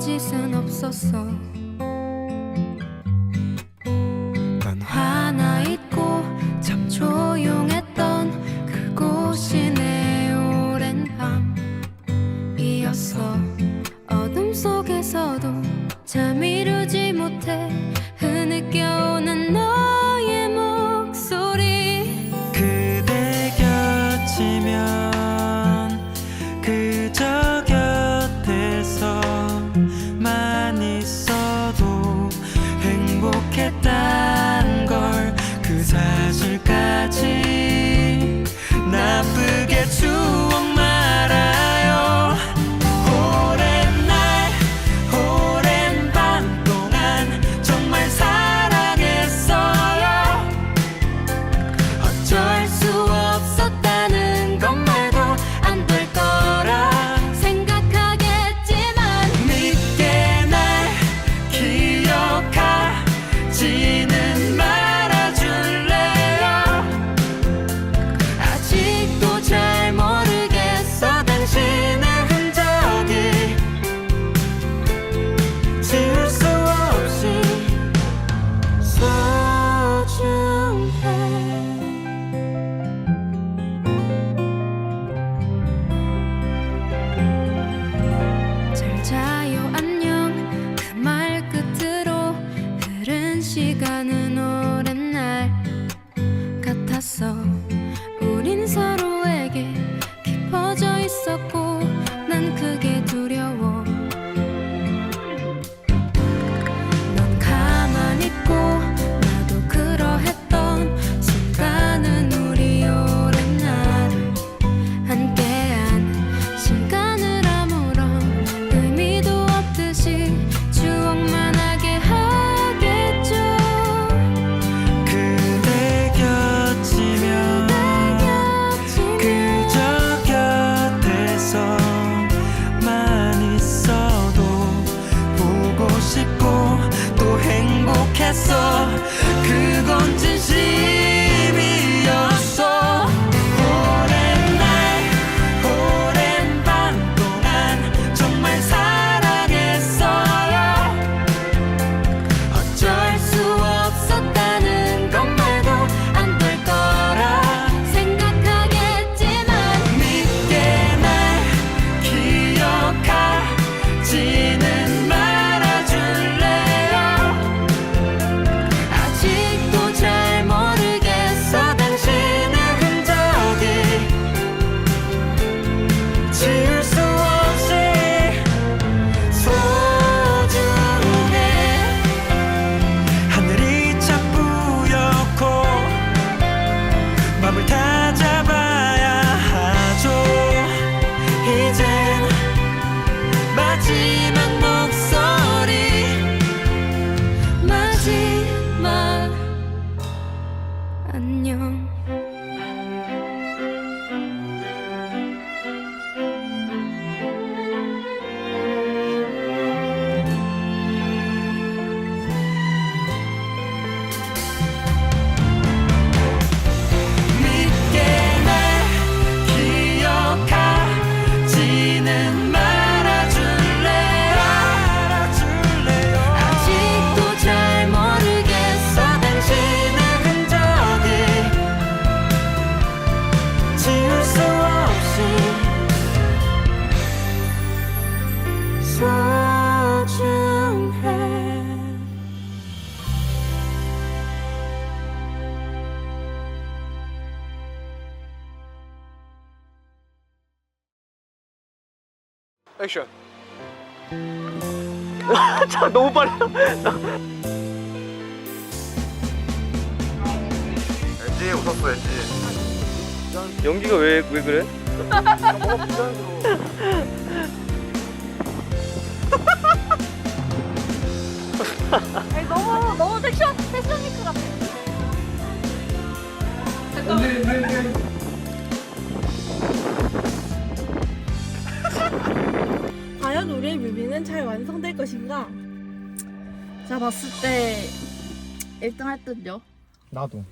거짓은 없었어. 난 하나 있고 참 조용해. 행복했다는 걸 그 사실 퍼져 있었고 안녕. 액션. 차 너무 빨라. 엔지 웃었어 엔지 연기가 왜, 왜 그래? 우리의 뮤비는 잘 완성될 것인가? 제가 봤을 때 1등 할 듯요. 나도